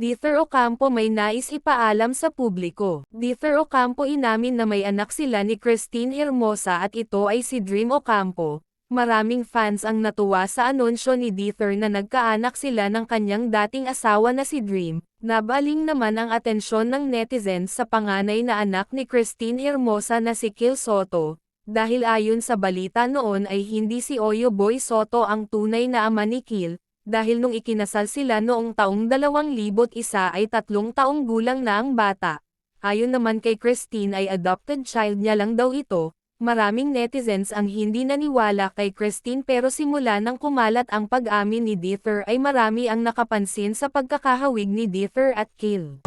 Dither Ocampo may nais ipaalam sa publiko. Dither Ocampo inamin na may anak sila ni Christine Hermosa at ito ay si Dream Ocampo. Maraming fans ang natuwa sa anunsyo ni Dither na nagkaanak sila ng kanyang dating asawa na si Dream. Nabaling naman ang atensyon ng netizens sa panganay na anak ni Christine Hermosa na si Kil Soto. Dahil ayon sa balita noon ay hindi si Oyo Boy Soto ang tunay na ama ni Kil, dahil nung ikinasal sila noong taong 2001 ay tatlong taong gulang na ang bata. Ayon naman kay Christine ay adopted child niya lang daw ito, maraming netizens ang hindi naniwala kay Christine pero simula nang kumalat ang pag-amin ni Dither ay marami ang nakapansin sa pagkakahawig ni Dither at Kill.